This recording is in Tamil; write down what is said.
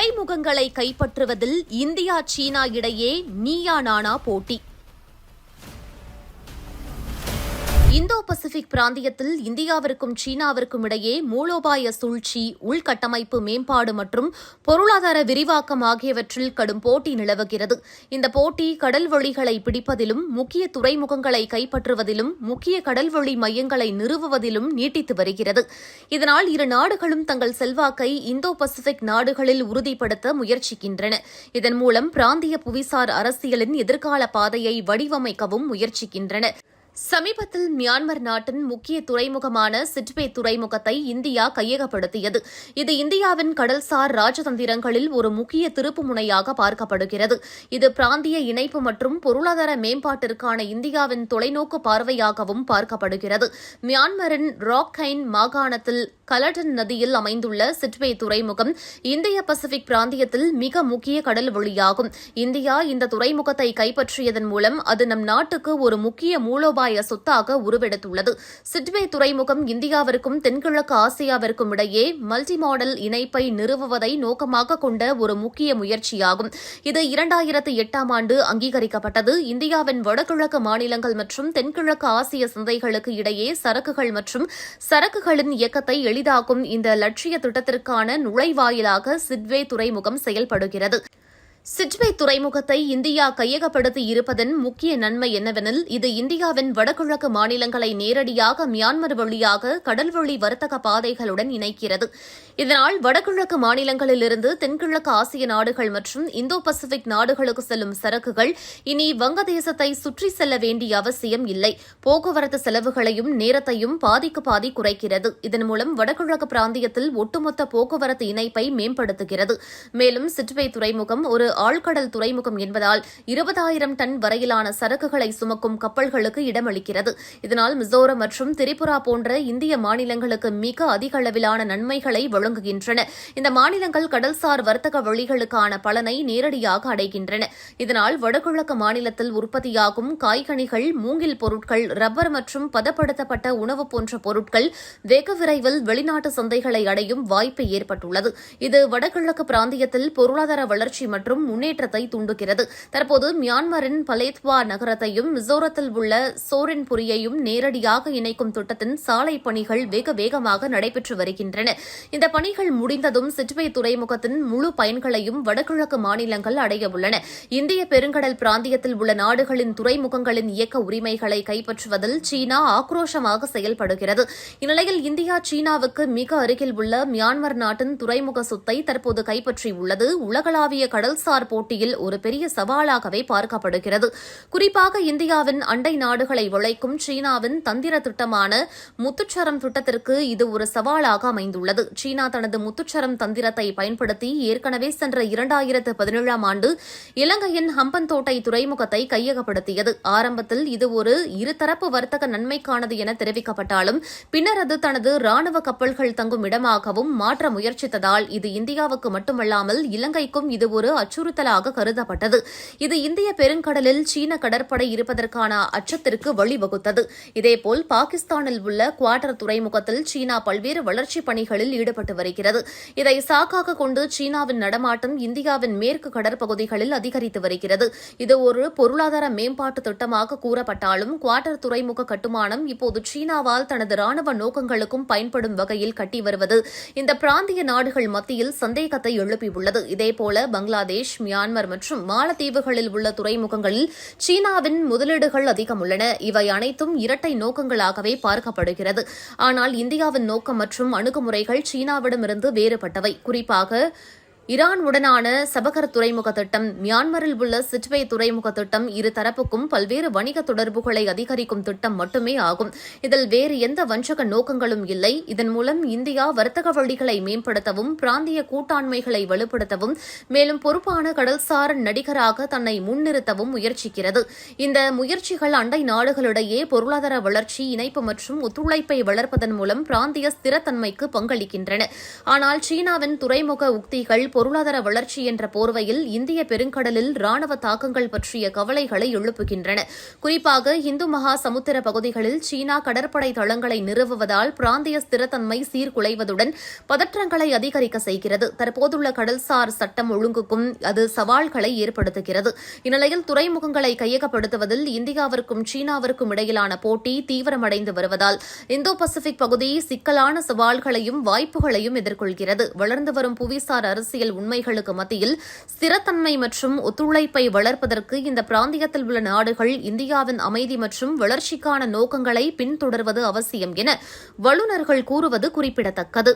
துறைமுகங்களை கைப்பற்றுவதில் இந்தியா சீனா இடையே நீயா நானா போட்டி. இந்தோ பசிபிக் பிராந்தியத்தில் இந்தியாவிற்கும் சீனாவிற்கும் இடையே மூலோபாய சூழ்ச்சி உள்கட்டமைப்பு மேம்பாடு மற்றும் பொருளாதார விரிவாக்கம் ஆகியவற்றில் கடும் போட்டி நிலவுகிறது. இந்த போட்டி கடல்வழிகளை பிடிப்பதிலும் முக்கிய துறைமுகங்களை கைப்பற்றுவதிலும் முக்கிய கடல்வழி மையங்களை நிறுவுவதிலும் நீட்டித்து வருகிறது. இதனால் இரு நாடுகளும் தங்கள் செல்வாக்கை இந்தோ பசிபிக் நாடுகளில் உறுதிப்படுத்த முயற்சிக்கின்றன. இதன் மூலம் பிராந்திய புவிசார் அரசியலின் எதிர்கால பாதையை வடிவமைக்கவும் முயற்சிக்கின்றன சமீபத்தில் மியான்மர் நாட்டின் முக்கிய துறைமுகமான சிட்வே துறைமுகத்தை இந்தியா கையகப்படுத்தியது. இது இந்தியாவின் கடல்சார் ராஜதந்திரங்களில் ஒரு முக்கிய திருப்புமுனையாக பார்க்கப்படுகிறது. இது பிராந்திய இணைப்பு மற்றும் பொருளாதார மேம்பாட்டிற்கான இந்தியாவின் தொலைநோக்கு பார்வையாகவும் பார்க்கப்படுகிறது. மியான்மரின் ராக்கைன் மாகாணத்தில் கலடன் நதியில் அமைந்துள்ள சிட்வே துறைமுகம் இந்திய பசிபிக் பிராந்தியத்தில் மிக முக்கிய கடல் வழியாகும். இந்தியா இந்த துறைமுகத்தை கைப்பற்றியதன் மூலம் அது நம் நாட்டுக்கு ஒரு முக்கிய மூலோபாய சொத்தாக உருவெடுத்துள்ளது. சிட்வே துறைமுகம் இந்தியாவிற்கும் தென்கிழக்கு ஆசியாவிற்கும் இடையே மல்டி மாடல் இணைப்பை நிறுவுவதை நோக்கமாக கொண்ட ஒரு முக்கிய முயற்சியாகும். இது இரண்டாயிரத்து எட்டாம் ஆண்டு அங்கீகரிக்கப்பட்டது. இந்தியாவின் வடகிழக்கு மாநிலங்கள் மற்றும் தென்கிழக்கு ஆசிய சந்தைகளுக்கு இடையே சரக்குகள் மற்றும் சரக்குகளின் இயக்கத்தை எளிதாக்கும் இந்த லட்சிய திட்டத்திற்கான நுழைவாயிலாக சிட்வே துறைமுகம் செயல்படுகிறது. சிட்வே துறைமுகத்தை இந்தியா கையகப்படுத்தி இருப்பதன் முக்கிய நன்மை என்னவெனில் இது இந்தியாவின் வடகிழக்கு மாநிலங்களை நேரடியாக மியான்மர் வழியாக கடல்வழி வர்த்தக பாதைகளுடன் இணைக்கிறது. இதனால் வடகிழக்கு மாநிலங்களிலிருந்து தென்கிழக்கு ஆசிய நாடுகள் மற்றும் இந்தோ பசிபிக் நாடுகளுக்கு செல்லும் சரக்குகள் இனி வங்கதேசத்தை சுற்றி செல்ல வேண்டிய அவசியம் இல்லை. போக்குவரத்து செலவுகளையும் நேரத்தையும் பாதிக்கு பாதி குறைக்கிறது. இதன் மூலம் வடகிழக்கு பிராந்தியத்தில் ஒட்டுமொத்த போக்குவரத்து இணைப்பை மேம்படுத்துகிறது. மேலும் சிட்வே துறைமுகம் ஒரு ஆழ்கடல் துறைமுகம் என்பதால் இருபதாயிரம் டன் வரையிலான சரக்குகளை சுமக்கும் கப்பல்களுக்கு இடமளிக்கிறது. இதனால் மிசோரம் மற்றும் திரிபுரா போன்ற இந்திய மாநிலங்களுக்கு மிக அதிக அளவிலான நன்மைகளை வழங்குகின்றன. இந்த மாநிலங்கள் கடல்சார் வர்த்தக வழிகளுக்கான பலனை நேரடியாக அடைகின்றன. இதனால் வடகிழக்கு மாநிலத்தில் உற்பத்தியாகும் காய்கனிகள் மூங்கில் பொருட்கள் ரப்பர் மற்றும் பதப்படுத்தப்பட்ட உணவு போன்ற பொருட்கள் வெகு விரைவில் வெளிநாட்டு சந்தைகளை அடையும் வாய்ப்பு ஏற்பட்டுள்ளது. இது வடகிழக்கு பிராந்தியத்தில் பொருளாதார வளர்ச்சி மற்றும் முன்னேற்றத்தை தூண்டுகிறது. தற்போது மியான்மரின் பலேத்வா நகரத்தையும் மிசோரத்தில் உள்ள சோரன்புரியையும் நேரடியாக இணைக்கும் திட்டத்தின் சாலை பணிகள் வெகு வேகமாக நடைபெற்று வருகின்றன. இந்த பணிகள் முடிந்ததும் சிட்வே துறைமுகத்தின் முழு பயன்களையும் வடகிழக்கு மாநிலங்கள் அடைய உள்ளன. இந்திய பெருங்கடல் பிராந்தியத்தில் உள்ள நாடுகளின் துறைமுகங்களின் இயக்க உரிமைகளை கைப்பற்றுவதில் சீனா ஆக்ரோஷமாக செயல்படுகிறது. இந்நிலையில் இந்தியா சீனாவுக்கு மிக அருகில் உள்ள மியான்மர் நாட்டின் துறைமுக சொத்தை தற்போது கைப்பற்றியுள்ளது. உலகளாவிய கடல்சார் போட்டியில் ஒரு பெரிய சவாலாகவே பார்க்கப்படுகிறது. குறிப்பாக இந்தியாவின் அண்டை நாடுகளை உழைக்கும் சீனாவின் தந்திர திட்டமான முத்துச்சரம் திட்டத்திற்கு இது ஒரு சவாலாக அமைந்துள்ளது. சீனா தனது முத்துச்சரம் தந்திரத்தை பயன்படுத்தி ஏற்கனவே சென்ற இரண்டாயிரத்து பதினேழாம் ஆண்டு இலங்கையின் ஹம்பன்தோட்டை துறைமுகத்தை கையகப்படுத்தியது. ஆரம்பத்தில் இது ஒரு இருதரப்பு வர்த்தக நன்மைக்கானது என தெரிவிக்கப்பட்டாலும் பின்னர் அது தனது ராணுவ கப்பல்கள் தங்கும் இடமாகவும் மாற்ற முயற்சித்ததால் இது இந்தியாவுக்கு மட்டுமல்லாமல் இலங்கைக்கும் இது ஒரு அச்சு அச்சுறுத்தலாக கருதப்பட்டது. இது இந்திய பெருங்கடலில் சீன கடற்படை இருப்பதற்கான அச்சத்திற்கு வழிவகுத்தது. இதேபோல் பாகிஸ்தானில் உள்ள குவாட்டர் துறைமுகத்தில் சீனா பல்வேறு வளர்ச்சிப் பணிகளில் ஈடுபட்டு வருகிறது. இதை சாக்காக கொண்டு சீனாவின் நடமாட்டம் இந்தியாவின் மேற்கு கடற்பகுதிகளில் அதிகரித்து வருகிறது. இது ஒரு பொருளாதார மேம்பாட்டு திட்டமாக கூறப்பட்டாலும் குவார்டர் துறைமுக கட்டுமானம் இப்போது சீனாவால் தனது ராணுவ நோக்கங்களுக்கும் பயன்படும் வகையில் கட்டி வருவது இந்த பிராந்திய நாடுகள் மத்தியில் சந்தேகத்தை எழுப்பியுள்ளது. இதேபோல பங்களாதேஷ் மியான்மர் மற்றும் மாலத்தீவுகளில் உள்ள துறைமுகங்களில் சீனாவின் முதலீடுகள் அதிகம் உள்ளன இவை அனைத்தும் இரட்டை நோக்கங்களாகவே பார்க்கப்படுகிறது. ஆனால் இந்தியாவின் நோக்கம் மற்றும் அணுகுமுறைகள் சீனாவிடமிருந்து வேறுபட்டவை. குறிப்பாக ஈரான் உடனான சபகர் துறைமுக திட்டம் மியான்மரில் உள்ள சிட்வே துறைமுக திட்டம் இரு தரப்புக்கும் பல்வேறு வணிக தொடர்புகளை அதிகரிக்கும் திட்டம் மட்டுமே ஆகும். இதில் வேறு எந்த வஞ்சக நோக்கங்களும் இல்லை. இதன் மூலம் இந்தியா வர்த்தக வழிகளை மேம்படுத்தவும் பிராந்திய கூட்டாண்மைகளை வலுப்படுத்தவும் மேலும் பொறுப்பான கடல்சார் நடிகராக தன்னை முன்னிறுத்தவும் முயற்சிக்கிறது. இந்த முயற்சிகள் அண்டை நாடுகளிடையே பொருளாதார வளர்ச்சி இணைப்பு மற்றும் ஒத்துழைப்பை வளர்ப்பதன் மூலம் பிராந்திய ஸ்திரத்தன்மைக்கு பங்களிக்கின்றன. ஆனால் சீனாவின் துறைமுக உக்திகள் பொருளாதார வளர்ச்சி என்ற போர்வையில் இந்திய பெருங்கடலில் ராணுவ தாக்கங்கள் பற்றிய கவலைகளை எழுப்புகின்றன. குறிப்பாக இந்து மகா சமுத்திர பகுதிகளில் சீனா கடற்படை தளங்களை நிறுவுவதால் பிராந்திய ஸ்திரத்தன்மை சீர்குலைவதுடன் பதற்றங்களை அதிகரிக்க செய்கிறது. தற்போதுள்ள கடல்சார் சட்டம் ஒழுங்குக்கும் அது சவால்களை ஏற்படுத்துகிறது. இந்நிலையில் துறைமுகங்களை கையகப்படுத்துவதில் இந்தியாவிற்கும் சீனாவிற்கும் இடையிலான போட்டி தீவிரமடைந்து வருவதால் இந்தோ பசிபிக் பகுதி சிக்கலான சவால்களையும் வாய்ப்புகளையும் எதிர்கொள்கிறது. வளர்ந்து வரும் புவிசார் அரசியல் உண்மைகளுக்கு மத்தியில் ஸ்திரத்தன்மை மற்றும் ஒத்துழைப்பை வளர்ப்பதற்கு இந்த பிராந்தியத்தில் உள்ள நாடுகள் இந்தியாவின் அமைதி மற்றும் வளர்ச்சிக்கான நோக்கங்களை பின்தொடர்வது அவசியம் என வல்லுநர்கள் கூறுவது குறிப்பிடத்தக்கது.